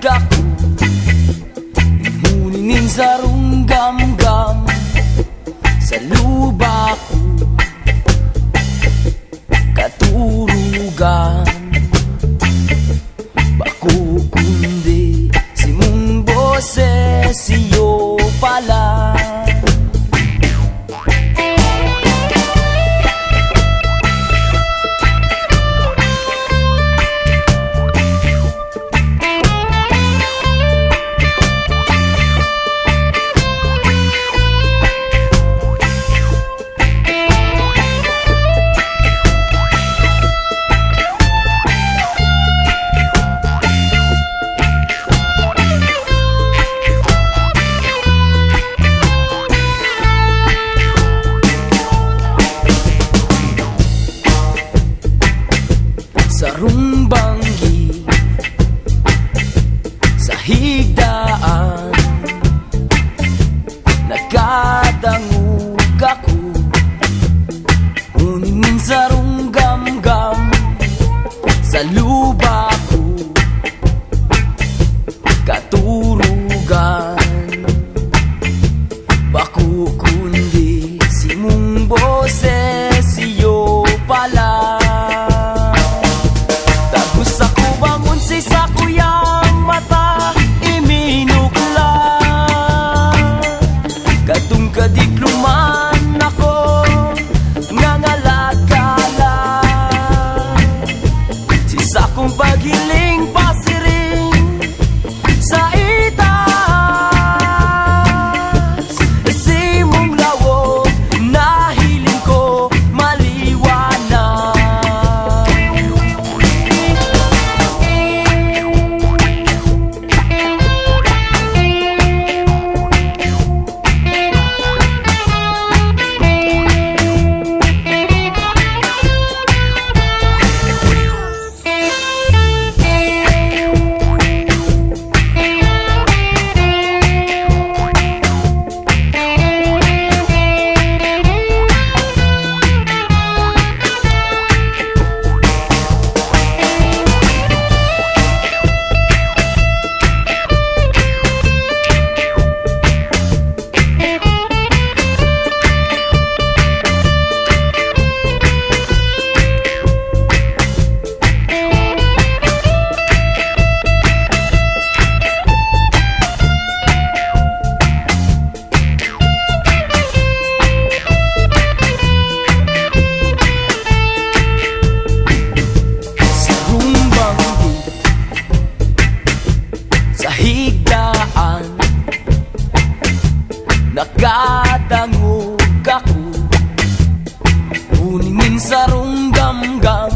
gako Nguninin sarong gamgam. Sa luba ko. daigdaan Nakadangog ako. Humingin sa runggamgam Sa lupa ko. Katurugan Bakuko. higlaan Nakatangog ako. Uningin sa runggamgam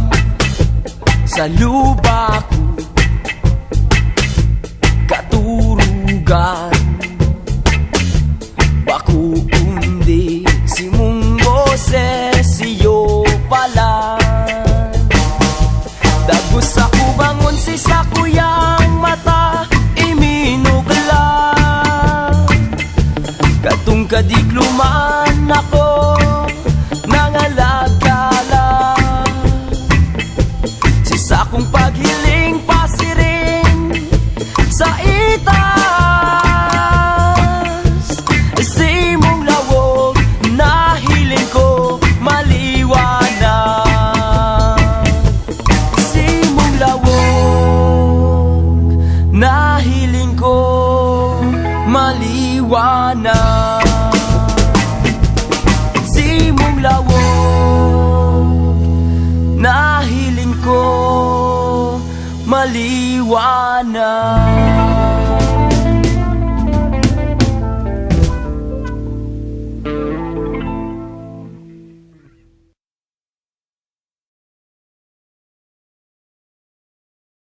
Sa lupa ko. Katurugan. Bakuan liwanag